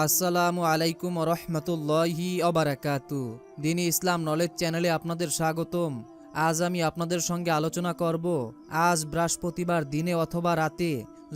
আসসালামু আলাইকুম রহমতুল্লাহি অবারাকাতু দিনী ইসলাম নলেজ চ্যানেলে আপনাদের স্বাগতম। আজ আমি আপনাদের সঙ্গে আলোচনা করব, আজ বৃহস্পতিবার দিনে অথবা রাতে,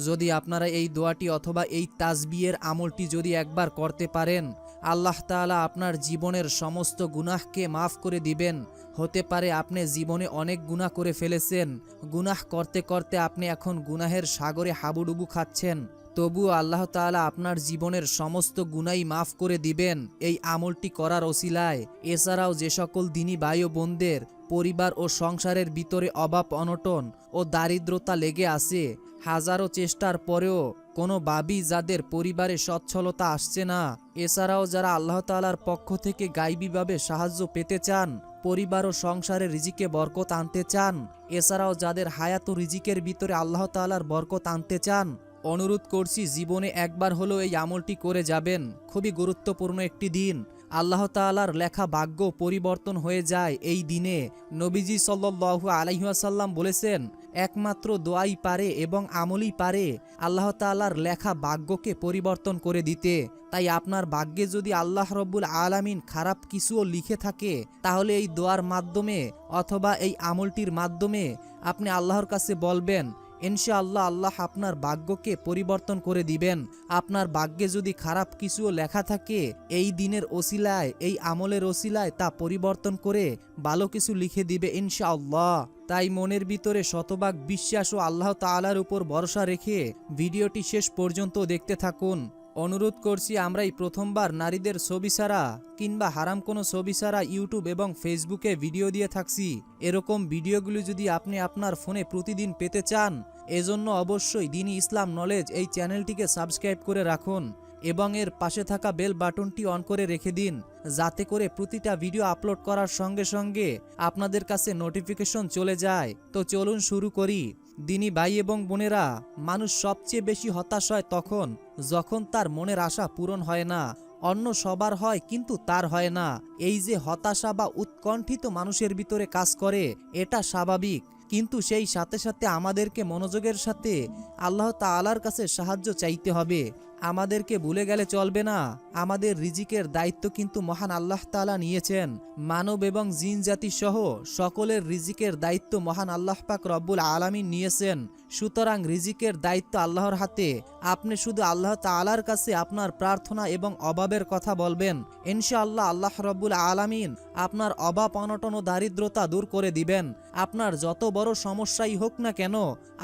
যদি আপনারা এই দোয়াটি অথবা এই তাজবিয়ের আমলটি যদি একবার করতে পারেন, আল্লাহ তাআলা আপনার জীবনের সমস্ত গুনাহকে মাফ করে দিবেন। হতে পারে আপনি জীবনে অনেক গুনাহ করে ফেলেছেন, গুনাহ করতে করতে আপনি এখন গুনাহের সাগরে হাবুডুবু খাচ্ছেন। তবুও আল্লাহ তাআলা আপনার জীবনের সমস্ত গুনাই মাফ করে দিবেন। এই আমলটি করার ওসিলায়। এছাড়াও যে সকল দিনী বায়ু বোনদের পরিবার ও সংসারের ভিতরে অভাব অনটন ও দারিদ্রতা লেগে আছে, হাজারো চেষ্টার পরেও কোনো বাবি যাদের পরিবারে সচ্ছলতা আসছে না। এছাড়াও যারা আল্লাহ তাআলার পক্ষ থেকে গাইবীভাবে সাহায্য পেতে চান, পরিবার ও সংসারে রিজিকে বরকত আনতে চান, এছাড়াও যাদের হায়াত রিজিকের ভিতরে আল্লাহ তাআলার বরকত আনতে চান অনুরোধ করছি জীবনে একবার হলেও এই আমলটি করে যাবেন। খুবই গুরুত্বপূর্ণ একটি দিন। আল্লাহ তাআলার লেখা ভাগ্য পরিবর্তন হয়ে যায় এই দিনে। নবীজি সাল্লু আলাইহাসাল্লাম বলেছেন, একমাত্র দোয়াই পারে এবং আমলই পারে আল্লাহ তাআলার লেখা ভাগ্যকে পরিবর্তন করে দিতে। তাই আপনার ভাগ্যে যদি আল্লাহ রব্বুল আলামিন খারাপ কিছুও লিখে থাকে, তাহলে এই দোয়ার মাধ্যমে অথবা এই আমলটির মাধ্যমে আপনি আল্লাহর কাছে বলবেন ইনশাআল্লাহ আল্লাহ আপনার ভাগ্যকে পরিবর্তন করে দিবেন। আপনার ভাগ্যে যদি খারাপ কিছুও লেখা থাকে, এই দিনের ওসিলায়, এই আমলের ওসিলায় তা পরিবর্তন করে ভালো কিছু লিখে দিবে ইনশাআল্লাহ। তাই মনের ভিতরে শতভাগ বিশ্বাস ও আল্লাহ তালার উপর ভরসা রেখে ভিডিওটি শেষ পর্যন্ত দেখতে থাকুন। অনুরোধ করছি আমরাই প্রথমবার নারীদের ছবি ছাড়া কিংবা হারাম কোনো ছবি ছাড়া ইউটিউব এবং ফেসবুকে ভিডিও দিয়ে থাকছি। এরকম ভিডিওগুলি যদি আপনি আপনার ফোনে প্রতিদিন পেতে চান, এজন্য অবশ্যই দিনই ইসলাম নলেজ এই চ্যানেলটিকে সাবস্ক্রাইব করে রাখুন এবং এর পাশে থাকা বেল বাটনটি অন করে রেখে দিন, যাতে করে প্রতিটা ভিডিও আপলোড করার সঙ্গে সঙ্গে আপনাদের কাছে নোটিফিকেশন চলে যায়। তো চলুন শুরু করি। দিনী ভাই এবং বোনেরা, মানুষ সবচেয়ে বেশি হতাশ হয় তখন, যখন তার মনের আশা পূরণ হয় না অন্য সবার হয় কিন্তু তার হয় না। এই যে হতাশা বা উৎকণ্ঠিত মানুষের ভিতরে কাজ করে, এটা স্বাভাবিক। কিন্তু সেই সাথে সাথে আমাদেরকে মনোযোগের সাথে আল্লাহ তাআলার কাছে সাহায্য চাইতে হবে। আমাদেরকে ভুলে গেলে চলবে না। আমাদের রিজিকের দায়িত্ব কিন্তু মহান আল্লাহ তাআলা নিয়েছেন। মানব এবং জিন জাতি সহ সকলের রিজিকের দায়িত্ব মহান আল্লাহ পাক রব্বুল আলামিন নিয়েছেন। সুতরাং রিজিকের দায়িত্ব আল্লাহর হাতে। আপনি শুধু আল্লাহ তাআলার কাছে আপনার প্রার্থনা এবং অভাবের কথা বলবেন। ইনশাআল্লাহ আল্লাহ রব্বুল আলামিন আপনার অভাব অনটন ও দারিদ্রতা দূর করে দিবেন। আপনার যত বড় সমস্যাই হোক না কেন,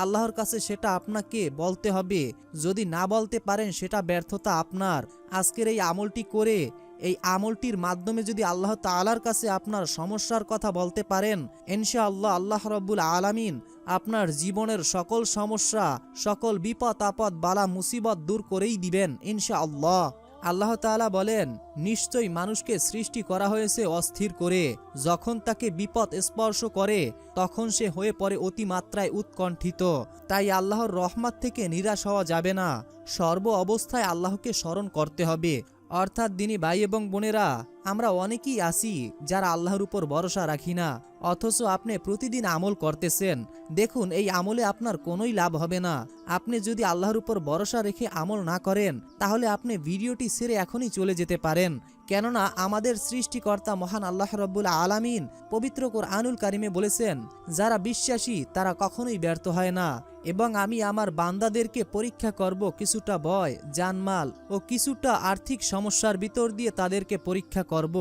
আল্লাহর কাছে সেটা আপনাকে বলতে হবে। যদি না বলতে পারেন, সেটা ব্যর্থতা আপনার। আজকের এই আমলটি করে, এই আমলটির মাধ্যমে যদি আল্লাহ তাআলার কাছে আপনার সমস্যার কথা বলতে পারেন, ইনশাআল্লাহ আল্লাহ রব্বুল আলামিন আপনার জীবনের সকল সমস্যা, সকল বিপদ আপদ বালা মুসিবত দূর করেই দিবেন, ইনশাআল্লাহ। আল্লাহ তালা বলেন, নিশ্চয়ই মানুষকে সৃষ্টি করা হয়েছে অস্থির করে। যখন তাকে বিপদ স্পর্শ করে, তখন সে হয়ে পড়ে অতিমাত্রায় উৎকণ্ঠিত। তাই আল্লাহর রহমাত থেকে নিরাশ হওয়া যাবে না। সর্ব অবস্থায় আল্লাহকে স্মরণ করতে হবে। অর্থাৎ দিনী ভাই এবং বোনেরা আমরা অনেকেই আছি যারা আল্লাহর উপর ভরসা রাখি না, অথচ আপনি প্রতিদিন আমল করতেছেন। দেখুন, এই আমলে আপনার কোনোই লাভ হবে না। আপনি যদি আল্লাহর উপর ভরসা রেখে আমল না করেন, তাহলে আপনি ভিডিওটি সেরে এখনই চলে যেতে পারেন। কেননা, আমাদের সৃষ্টিকর্তা মহান আল্লাহ রব্বুল আলামিন পবিত্র কোরআনুল কারিমে বলেছেন, যারা বিশ্বাসী, তারা কখনোই ব্যর্থ হয় না। এবং আমি আমার বান্দাদেরকে পরীক্ষা করব কিছুটা ভয়, জানমাল ও কিছুটা আর্থিক সমস্যার ভিতর দিয়ে তাদেরকে পরীক্ষা করব।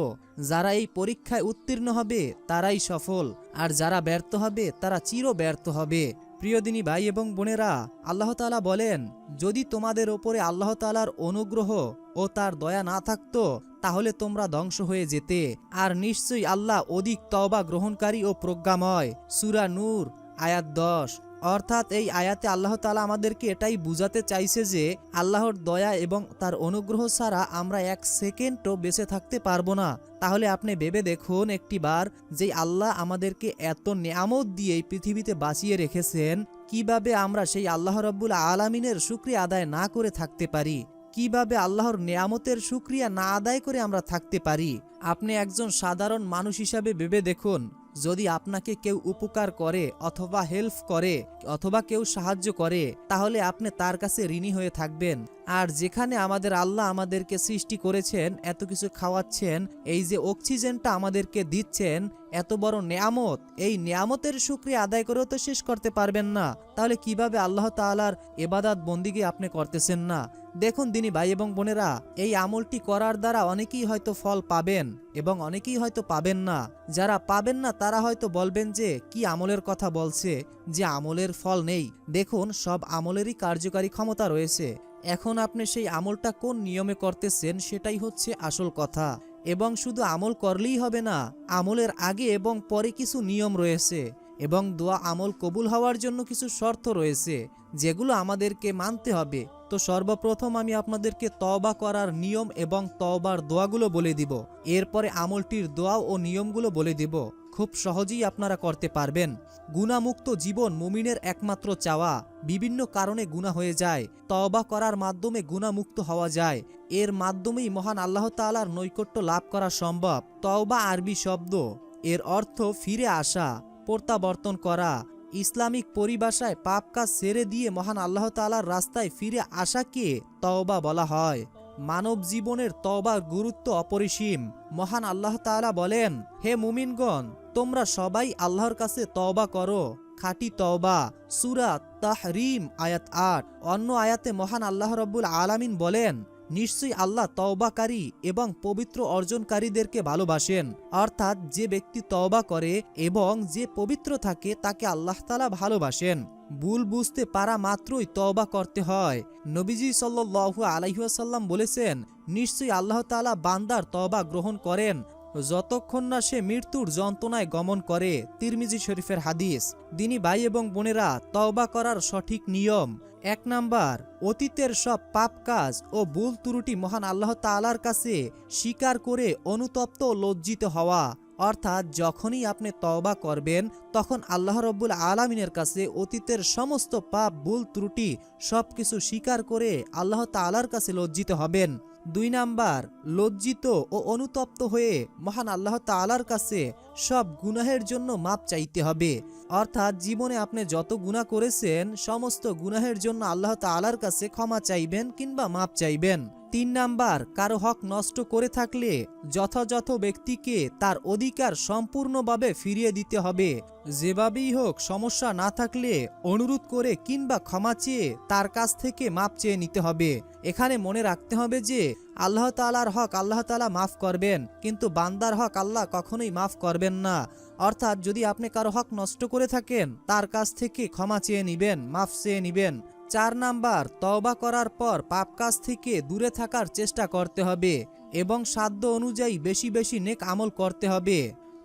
যারা এই পরীক্ষায় উত্তীর্ণ হবে, তারাই সফল। আর যারা ব্যর্থ হবে, তারা চির ব্যর্থ হবে। প্রিয়দিনী ভাই এবং বোনেরা, আল্লাহ তাআলা বলেন, যদি তোমাদের ওপরে আল্লাহ তাআলার অনুগ্রহ ও তার দয়া না থাকতো, তাহলে তোমরা ধ্বংস হয়ে যেতে। আর নিশ্চয়ই আল্লাহ অধিক তওবা গ্রহণকারী ও প্রজ্ঞাময়। সুরা নূর, আয়াত দশ। অর্থাৎ এই আয়াতে আল্লাহ তাআলা আমাদেরকে এটাই বুঝাতে চাইছে যে আল্লাহর দয়া এবং তার অনুগ্রহ ছাড়া আমরা এক সেকেন্ডও বেঁচে থাকতে পারব না। তাহলে আপনি ভেবে দেখুন একটিবার যে আল্লাহ আমাদেরকে এত নিয়ামত দিয়ে এই পৃথিবীতে বাঁচিয়ে রেখেছেন, কীভাবে আমরা সেই আল্লাহ রব্বুল আলামিনের শুক্রিয়া আদায় না করে থাকতে পারি? কীভাবে আল্লাহর নেয়ামতের সুক্রিয়া না আদায় করে আমরা থাকতে পারি? আপনি একজন সাধারণ মানুষ হিসাবে ভেবে দেখুন। যদি আপনাকে কেউ উপকার করে অথবা হেল্প করে অথবা কেউ সাহায্য করে, তাহলে আপনি তার কাছে ঋণী হয়ে থাকবেন। আর যেখানে আমাদের আল্লাহ আমাদেরকে সৃষ্টি করেছেন, এত কিছু খাওয়াচ্ছেন, এই যে অক্সিজেনটা আমাদেরকে দিচ্ছেন, এত বড় নেয়ামত, এই নিয়ামতের শুক্রিয়া আদায় করেও তো শেষ করতে পারবেন না। তাহলে কীভাবে আল্লাহ তাআলার এবাদাত বন্দিগি আপনি করতেছেন না? দেখুন দিনী ভাই এবং বোনেরা, এই আমলটি করার দ্বারা অনেকেই হয়তো ফল পাবেন এবং অনেকেই হয়তো পাবেন না। যারা পাবেন না, তারা হয়তো বলবেন যে, কি আমলের কথা বলছে? যে আমলের ফল নেই। দেখুন, সব আমলেরই কার্যকারী ক্ষমতা রয়েছে। এখন আপনি সেই আমলটা কোন নিয়মে করতেছেন, সেটাই হচ্ছে আসল কথা। এবং শুধু আমল করলেই হবে না, আমলের আগে এবং পরে কিছু নিয়ম রয়েছে। এবং দোয়া আমল কবুল হওয়ার জন্য কিছু শর্ত রয়েছে, যেগুলো আমাদেরকে মানতে হবে। তো সর্বপ্রথম আমি আপনাদেরকে তওবা করার নিয়ম এবং তওবার দোয়াগুলো বলে দিব। এরপরে আমলটির দোয়া ও নিয়মগুলো বলে দিব। খুব সহজেই আপনারা করতে পারবেন। গুণামুক্ত জীবন মুমিনের একমাত্র চাওয়া। বিভিন্ন কারণে গুণা হয়ে যায়। তওবা করার মাধ্যমে গুণামুক্ত হওয়া যায়। এর মাধ্যমেই মহান আল্লাহ তাআলার নৈকট্য লাভ করা সম্ভব। তওবা আরবি শব্দ। এর অর্থ ফিরে আসা। প্রত্যাবর্তন করা। ইসলামিক পরিভাষায় পাপ কাজ ছেড়ে দিয়ে মহান আল্লাহ তাআলার রাস্তায় ফিরে আসাকে তওবা বলা হয়। মানব জীবনের তওবার গুরুত্ব অপরিসীম। মহান আল্লাহ তাআলা বলেন, হে মুমিনগণ, তোমরা সবাই আল্লাহর কাছে তওবা করো। খাঁটি তওবা, সুরা তাহরিম আয়াত আট। অন্য আয়াতে মহান আল্লাহ রব্বুল আলামিন বলেন নিশ্চয়ই আল্লাহ তওবাকারী এবং পবিত্র অর্জনকারীদেরকে ভালোবাসেন। অর্থাৎ যে ব্যক্তি তওবা করে এবং যে পবিত্র থাকে, তাকে আল্লাহ তালা ভালোবাসেন। ভুল বুঝতে পারা মাত্রই তওবা করতে হয়। নবীজি সাল্লু আলাইহাসাল্লাম বলেছেন, নিশ্চয়ই আল্লাহ তালা বান্দার তওবা গ্রহণ করেন। যতক্ষণ না সে মৃত্যুর যন্ত্রণায় গমন করে, তিরমিজি শরীফের হাদিস দিনী ভাই এবং বোনেরা তওবা করার সঠিক নিয়ম। এক নাম্বার, অতীতের সব পাপ কাজ ও ভুল ত্রুটি মহান আল্লাহ তাআলার কাছে স্বীকার করে অনুতপ্ত লজ্জিত হওয়া। অর্থাৎ যখনই আপনি তওবা করবেন, তখন আল্লাহ রব্বুল আলমিনের কাছে অতীতের সমস্ত পাপ, ভুল ত্রুটি সব কিছু স্বীকার করে আল্লাহ তাআলার কাছে লজ্জিত হবেন। দুই নাম্বার লজ্জিত ও অনুতপ্ত হয়ে মহান আল্লাহ তালার কাছে সব গুনাহের জন্য মাপ চাইতে হবে। অর্থাৎ জীবনে আপনি যত গুনাহ করেছেন, সমস্ত গুনাহের জন্য আল্লাহ তাআলার কাছে ক্ষমা চাইবেন কিংবা মাপ চাইবেন। তিন নাম্বার, কারও হক নষ্ট করে থাকলে যথাযথ ব্যক্তিকে তার অধিকার সম্পূর্ণভাবে ফিরিয়ে দিতে হবে। যেভাবেই হোক, সমস্যা না থাকলে অনুরোধ করে কিংবা ক্ষমা চেয়ে তার কাছ থেকে মাপ চেয়ে নিতে হবে। এখানে মনে রাখতে হবে যে আল্লাহ তালার হক আল্লাহ তালা মাফ করবেন, কিন্তু বান্দার হক আল্লাহ কখনোই মাফ করবেন না। অর্থাৎ যদি আপনি কারও হক নষ্ট করে থাকেন, তার কাছ থেকে ক্ষমা চেয়ে নিবেন, মাফ চেয়ে নিবেন। চার নাম্বার, তওবা করার পর পাপ কাজ থেকে দূরে থাকার চেষ্টা করতে হবে এবং সাধ্য অনুযায়ী বেশি বেশি নেক আমল করতে হবে।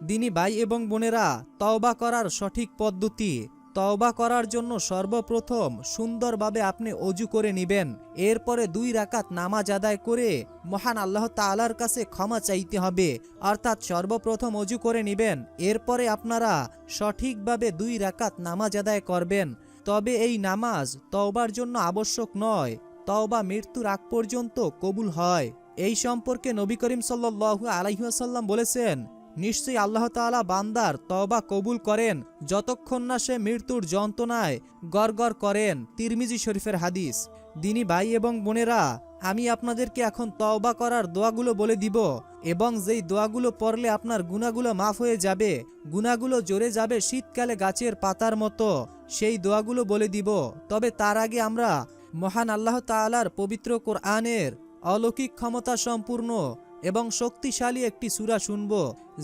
দিনী ভাই এবং বোনেরা, তওবা করার সঠিক পদ্ধতি তওবা করার জন্য সর্বপ্রথম সুন্দরভাবে আপনি অজু করে নেবেন। এরপরে দুই রাকাত নামাজ আদায় করে মহান আল্লাহ তাআলার কাছে ক্ষমা চাইতে হবে। অর্থাৎ সর্বপ্রথম অজু করে নেবেন। এরপরে আপনারা সঠিকভাবে দুই রাকাত নামাজ আদায় করবেন। তবে এই নামাজ তওবার জন্য আবশ্যক নয়। তওবা মৃত্যুর আগ পর্যন্ত কবুল হয়। এই সম্পর্কে নবী করিম সাল্লাল্লাহু আলাইহাসাল্লাম বলেছেন নিশ্চয়ই আল্লাহ তাআলা বান্দার তওবা কবুল করেন যতক্ষণ না সে মৃত্যুর যন্ত্রণায় গড় করেন তিরমিজি শরীফের হাদিস। দিনী ভাই এবং বোনেরা, আমি আপনাদেরকে এখন তওবা করার দোয়াগুলো বলে দিব এবং যেই দোয়াগুলো পড়লে আপনার গুণাগুলো মাফ হয়ে যাবে গুণাগুলো জোরে যাবে শীতকালে গাছের পাতার মতো, সেই দোয়াগুলো বলে দিব। তবে তার আগে আমরা মহান আল্লাহ তাআলার পবিত্র কোরআনের অলৌকিক ক্ষমতা সম্পূর্ণ এবং শক্তিশালী একটি সুরা শুনব।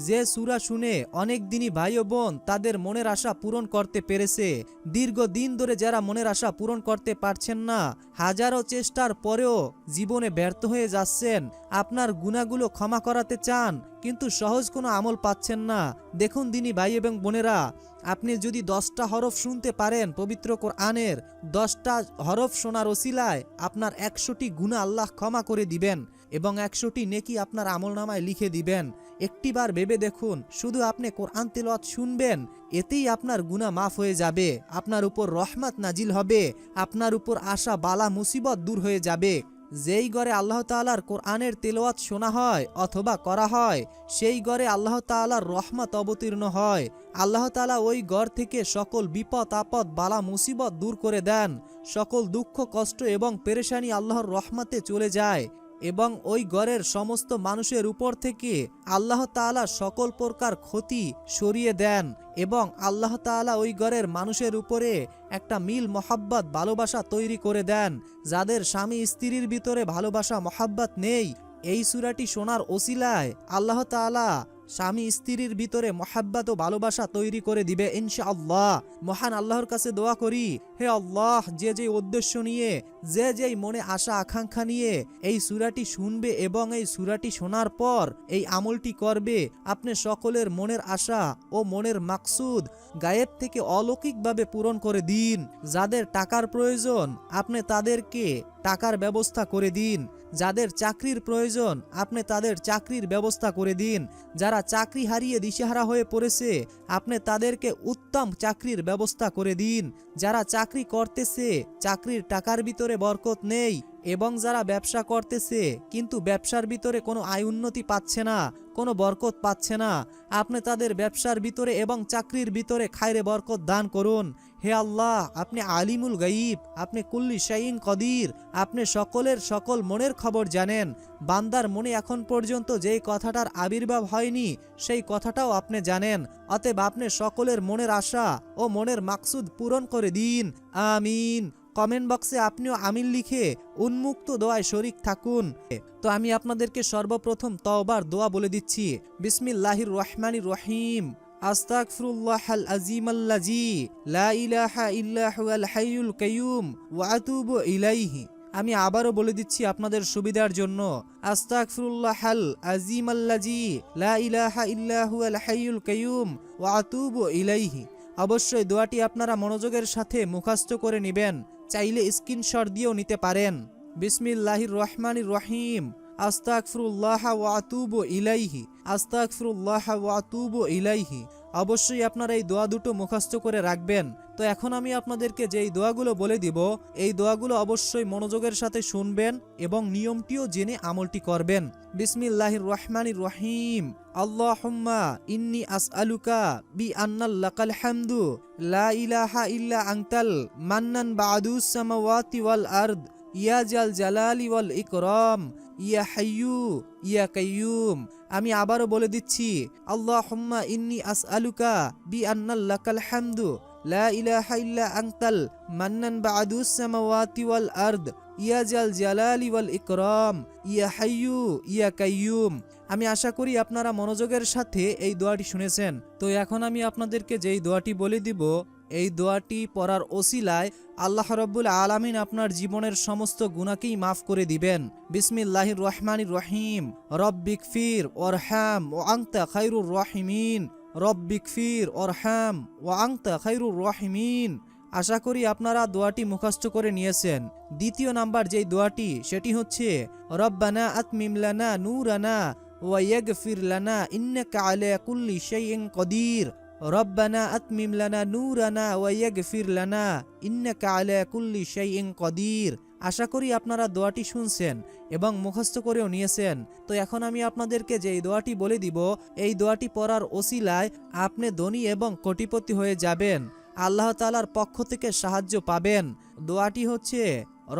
যে সুরা শুনে অনেক দিনই ভাই ও বোন তাদের মনের আশা পূরণ করতে পেরেছে। দীর্ঘদিন ধরে যারা মনের আশা পূরণ করতে পারছেন না, হাজারো চেষ্টার পরেও জীবনে ব্যর্থ হয়ে যাচ্ছেন। আপনার গুণাগুলো ক্ষমা করাতে চান, কিন্তু সহজ কোনো আমল পাচ্ছেন না। দেখুন দিনই ভাই এবং বোনেরা, আপনি যদি দশটা হরফ শুনতে পারেন পবিত্র কোরআনের, দশটা হরফ শোনার ওসিলায় আপনার একশোটি গুণা আল্লাহ ক্ষমা করে দিবেন। এবং একশোটি নেকি আপনার আমল নামায় লিখে দিবেন। একটিবার ভেবে দেখুন, শুধু আপনি কোরআন তেলত শুনবেন, এতেই আপনার গুণা মাফ হয়ে যাবে, আপনার উপর রহমত নাজিল হবে, আপনার উপর আশা, বালা, মুসিবত দূর হয়ে যাবে। যেই ঘরে আল্লাহ তাআলার কোরআনের তেলাওয়াত শোনা হয় অথবা করা হয়, সেই ঘরে আল্লাহ তাআলার রহমত অবতীর্ণ হয়। আল্লাহ তাআলা ওই ঘর থেকে সকল বিপদ, আপদ, বালা, মুসিবত দূর করে দেন। সকল দুঃখ, কষ্ট এবং পেরেশানি আল্লাহর রহমাতে চলে যায়। এবং ওই ঘরের সমস্ত মানুষের উপর থেকে আল্লাহ তালা সকল প্রকার ক্ষতি সরিয়ে দেন এবং আল্লাহ তালা ওই ঘরের মানুষের উপরে একটা মিল মোহাব্বত, ভালোবাসা তৈরি করে দেন, যাদের স্বামী স্ত্রীর ভিতরে ভালোবাসা, মোহাব্বত নেই। এই সুরাটি শোনার ওসিলায় আল্লাহ তাআলা স্বামী স্ত্রীর ভিতরে মহাব্বত ও ভালোবাসা তৈরি করে দিবে ইনশা আল্লাহ মহান আল্লাহর কাছে দোয়া করি, হে আল্লাহ, যে যে উদ্দেশ্য নিয়ে, যে যেই মনে আশা, আকাঙ্ক্ষা নিয়ে এই সুরাটি শুনবে এবং এই সুরাটি শোনার পর এই আমলটি করবে, আপনি সকলের মনের আশা ও মনের মাকসুদ গায়েব থেকে অলৌকিকভাবে পূরণ করে দিন। যাদের টাকার প্রয়োজন, আপনি তাদেরকে টাকার ব্যবস্থা করে দিন। যাদের চাকরির প্রয়োজন, আপনি তাদের চাকরির ব্যবস্থা করে দিন। যারা চাকরি হারিয়ে দিশেহারা হয়ে পড়েছে, আপনি তাদেরকে উত্তম চাকরির ব্যবস্থা করে দিন। যারা চাকরি করতেছে, চাকরির টাকার ভিতরে বরকত নেই। এবং যারা ব্যবসা করতেছে, কিন্তু ব্যবসার ভিতরে কোনো আয় উন্নতি পাচ্ছে না, কোনো বরকত পাচ্ছে না, আপনি তাদের ব্যবসার ভিতরে এবং চাকরির ভিতরে খায়রে বরকত দান করুন। হে আল্লাহ, আপনি আলিমুল গাইব আপনি কুল্লি শাইন কদির, আপনি সকলের সকল মনের খবর জানেন। বান্দার মনে এখন পর্যন্ত যেই কথাটার আবির্ভাব হয়নি, সেই কথাটাও আপনি জানেন। অতএব আপনি সকলের মনের আশা ও মনের মাকসুদ পূরণ করে দিন। আমিন। কমেন্ট বক্সে আপনিও আমিন লিখে উন্মুক্ত দোয়ায় শরিক থাকুন। তো আমি আপনাদেরকে সর্বপ্রথম তওবার দোয়া বলে দিচ্ছি। বিসমিল্লাহির রহমানির রহিম। আল আজিম আল্লাজি লা ইলাহা ইল্লা হুয়াল হাইয়ুল কাইয়ুম। ওয়া আতুবু ইলাইহি। আমি আবারও বলে দিচ্ছি আপনাদের সুবিধার জন্য। আস্তাগফিরুল্লাহ আল আজিম আল্লাজি লা ইলাহা ইল্লা হুয়াল হাইয়ুল কাইয়ুম। ওয়া আতুবু ইলাইহি। অবশ্যই দোয়াটি আপনারা মনোযোগের সাথে মুখস্থ করে নেবেন। চাইলে স্ক্রিনশট দিয়েও নিতে পারেন। বিসমিল্লাহির রহমানির রহিম। আস্তাকফরুল্লাহ ওয়াতুব ইলাইহি। আস্তাকফরুল্লাহ ওয়াতুব ইলাইহি। অবশ্যই আপনারা এই দোয়া দুটো মুখস্থ করে রাখবেন। তো এখন আমি আপনাদেরকে যেই দোয়াগুলো বলে দিব, এই দোয়াগুলো অবশ্যই মনোযোগের সাথে শুনবেন এবং নিয়মটিও জেনে আমলটি করবেন। বিসমিল্লাহির রহমানির রহিম। আল্লাহুম্মা ইন্নি আসআলুকা বি আন্নাল্লাকাল হামদু, লা ইলাহা ইল্লা আনতাল মান্নান বাদুস সামাওয়াতি ওয়াল আরদ। ইয়া জাল জালালি ওয়াল ইকরাম, ইয়া হাইয়ু, ইয়া কাইয়ুম। আমি আবারও বলে দিচ্ছি আল্লাহ আল্লাহুম্মা ইন্নি আসআলুকা বি আন্নাল্লাকাল হামদু, লা ইলাহা ইল্লা আনতাল মান্নান বাদুস সামাওয়াতি ওয়াল আরদ, ইয়া জাল জালালি ওয়াল ইকরাম, ইয়া হাইয়ু, ইয়া কাইয়ুম। আমি আশা করি আপনারা মনোযোগের সাথে এই দোয়াটি শুনেছেন। তো এখন আমি আপনাদেরকে যেই দোয়াটি বলে দিব এই দোয়াটি পড়ার ওসিলায় আল্লাহ রব্বুল আলামিন আপনার জীবনের সমস্ত গুণাকেই মাফ করে দিবেন। বিসমিল্লাহির রহমানির রহিম। রব্বিক ফির ওরহাম ও আংতা খাইরুর রহিমিন। রব্বিক ফির ওরহাম ও আংতা খাইরুর রহিমিন। আশা করি আপনারা দোয়াটি মুখস্থ করে নিয়েছেন। দ্বিতীয় নাম্বার যেই দোয়াটি, সেটি হচ্ছে, রব্বানা আতমিমলানা নূরানা ওয়াইয়াগফির লানা ইন্নাকা আলা কুল্লি শাইইন কদির। রব্বানা আতমিম লানা নূরানা ওয়াইয়াগফির লানা, ইন্নাকা আলা কুল্লি শাইইন কদির। আশা করি আপনারা দোয়াটি শুনছেন এবং মুখস্থ করেও নিয়েছেন। তো এখন আমি আপনাদেরকে যে দোয়াটি বলে দিব, এই দোয়াটি পড়ার ওসিলায় আপনি ধনী এবং কোটিপতি হয়ে যাবেন। আল্লাহ তালার পক্ষ থেকে সাহায্য পাবেন। দোয়াটি হচ্ছে,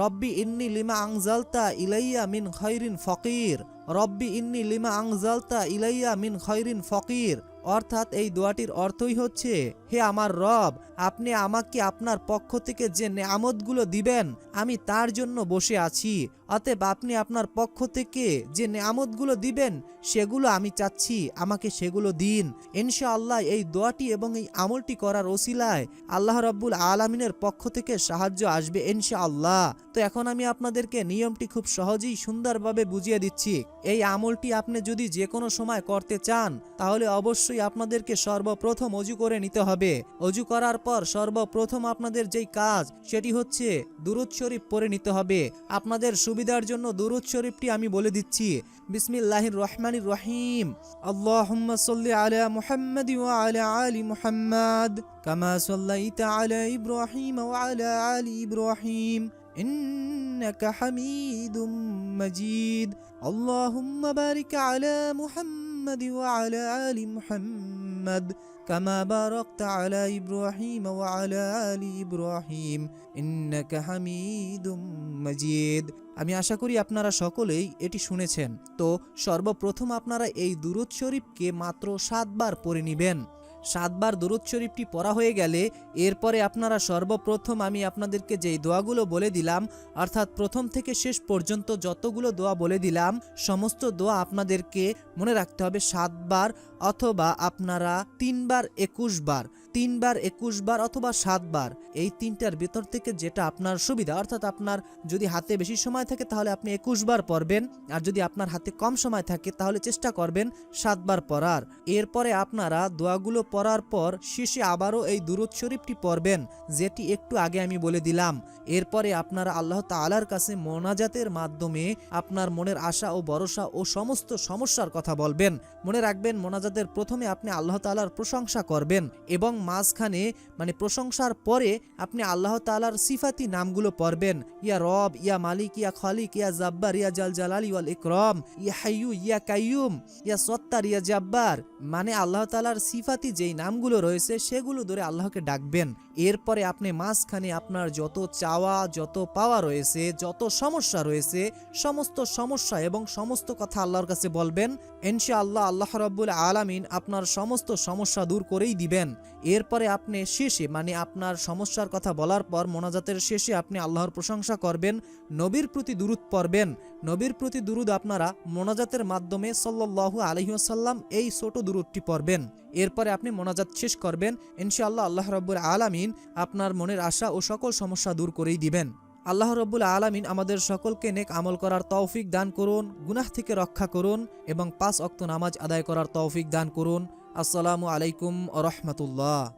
রব্বি ইন্নি লিমা আংজালতা ইলাইয়া মিন খৈরিন ফকির। রব্বি ইন্নি লিমা আংজালতা ইলাইয়া মিন খৈরিন ফকির। অর্থাৎ এই দোয়াটির অর্থই হচ্ছে, হে আমার রব, আপনি আমাকে আপনার পক্ষ থেকে যে নেয়ামতগুলো দিবেন, আমি তার জন্য বসে আছি। অতএব আপনি আপনার পক্ষ থেকে যে নেয়ামতগুলো দিবেন, সেগুলো আমি চাচ্ছি, আমাকে সেগুলো দিন। ইনশাআল্লাহ এই দোয়াটি এবং এই আমলটি করার ওসিলায় আল্লাহ রব্বুল আলমিনের পক্ষ থেকে সাহায্য আসবে ইনশাআল্লাহ। তো এখন আমি আপনাদেরকে নিয়মটি খুব সহজেই সুন্দরভাবে বুঝিয়ে দিচ্ছি। এই আমলটি আপনি যদি যে কোনো সময় করতে চান, তাহলে অবশ্যই আপনাদেরকে সর্বপ্রথম অজু করে নিতে হবে অজু করার পর সর্বপ্রথম আপনাদের যেই কাজ সেটি হচ্ছে দুরুদ শরীফ পরে নিতে হবে আপনাদের সুবিধার জন্য দুরুদ শরীফটি আমি বলে দিচ্ছি বিসমিল্লাহির রহমানির রহিম আল্লাহুম্মা সাল্লি আলা মুহাম্মাদ ওয়া আলা আলি মুহাম্মাদ কামা সাল্লাইতা আলা ইব্রাহিম ওয়া আলা আলি ইব্রাহিম إنك حميد مجيد اللهم بارك على محمد وعلى آل محمد كما باركت على إبراهيم وعلى آل إبراهيم إنك حميد مجيد আমি আশা করি আপনারা সকলেই এটি শুনেছেন তো সর্বপ্রথম আপনারা এই দুরুদ শরীফকে মাত্র সাতবার পড়ে নেবেন সাতবার দুরুদ শরীফটি পড়া হয়ে গেলে এরপরে আপনারা সর্বপ্রথম আমি আপনাদেরকে যেই দোয়াগুলো বলে দিলাম, অর্থাৎ প্রথম থেকে শেষ পর্যন্ত যতগুলো দোয়া বলে দিলাম, সমস্ত দোয়া আপনাদেরকে মনে রাখতে হবে সাতবার অথবা আপনারা তিনবার একুশ বার তিনবার একুশ বার অথবা সাতবার। এই তিনটার ভেতর থেকে যেটা আপনার সুবিধা, অর্থাৎ আপনার যদি হাতে বেশি সময় থাকে তাহলে আপনি একুশ বার পড়বেন, আর যদি আপনার হাতে কম সময় থাকে তাহলে চেষ্টা করবেন সাতবার পড়ার। এরপরে আপনারা দোয়াগুলো পড়ার পর শেষে আবারও এই দুরুদ শরীফটি পড়বেন, যেটি একটু আগে আমি বলে দিলাম। এরপরে আপনারা আল্লাহ তাআলার কাছে মোনাজাতের মাধ্যমে আপনার মনের আশা ও ভরসা ও সমস্ত সমস্যার কথা বলবেন। মনে রাখবেন, মোনাজাতের প্রথমে আপনি আল্লাহ তালার প্রশংসা করবেন এবং মাঝখানে মানে প্রশংসার পরে আপনি আল্লাহ তালার সিফাতি নামগুলো পড়বেন। ইয়া রব, ইয়া মালিক, ইয়া খালিক, ইয়া জাব্বার, ইয়া জাল জালালি ওয়াল ইকরাম, ইয়া হাইয়ু ইয়া কাইয়ুম ইয়া সত্তার, ইয়া জাব্বার। মানে আল্লাহ তালার সিফাতি যেই নামগুলো রয়েছে সেগুলো ধরে আল্লাহকে ডাকবেন। এরপরে আপনি মাঝখানে আপনার যত চাওয়া, যত পাওয়া রয়েছে, যত সমস্যা রয়েছে, সমস্ত সমস্যা এবং সমস্ত কথা আল্লাহর কাছে বলবেন। ইনশাআল্লাহ আল্লাহ রাব্বুল আলামিন আপনার সমস্ত সমস্যা দূর করেই দিবেন। এরপরে আপনি শেষে মানে আপনার সমস্যার কথা বলার পর, মোনাজাতের শেষে আপনি আল্লাহর প্রশংসা করবেন, নবীর প্রতি দুরুদ পড়বেন। নবীর প্রতি দুরুদ আপনারা মোনাজাতের মাধ্যমে সাল্লাল্লাহু আলহিহাসাল্লাম এই ছোট দুরুদটি পড়বেন। এরপরে আপনি মোনাজাত শেষ করবেন। ইনশাআল্লাহ আল্লাহ রব্বুল আলামিন আপনার মনের আশা ও সকল সমস্যা দূর করেই দিবেন। আল্লাহ রব্বুল আলামিন আমাদের সকলকে নেক আমল করার তৌফিক দান করুন, গুনাহ থেকে রক্ষা করুন এবং পাঁচ অক্ত নামাজ আদায় করার তৌফিক দান করুন। আসসালামু আলাইকুম রহমতুল্লাহ।